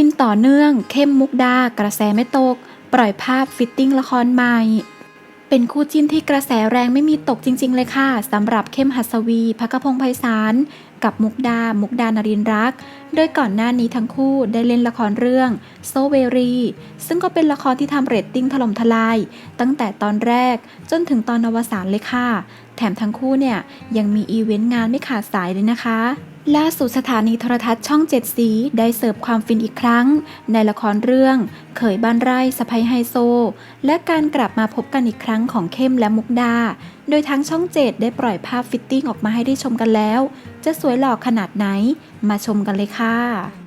ฟินต่อเนื่อง เข้มมุกดากระแสไม่ตก ปล่อยภาพฟิตติ้งละครใหม่ เป็นคู่จิ้นที่กระแสแรงไม่มีตกจริง ๆ เลยค่ะสำหรับเข้มหัสวีพักพงไพศาลกับมุกดา มุกดานรินร์รัก โดยก่อนหน้านี้ทั้งคู่ได้เล่นละครเรื่องโซเวรี ซึ่งก็เป็นละครที่ทำเรตติ้งถล่มทลาย ตั้งแต่ตอนแรกจนถึงตอนอวสานเลยค่ะ แถมทั้งคู่เนี่ยยังมีอีเวนต์งานไม่ขาดสายเลยนะคะ ล่าสุดสถานีโทรทัศน์ช่องเจ็ดสีได้เสิร์ฟความฟินอีกครั้ง ในละครเรื่อง เขยบ้านไร่สะพ้ยไฮโซ และการกลับมาพบกันอีกครั้งของเข้มและมุกดา โดยทั้งช่องเจ็ดได้ปล่อยภาพฟิตติ้งออกมาให้ได้ชมกันแล้ว จะสวยหล่อขนาดไหน มาชมกันเลยค่ะ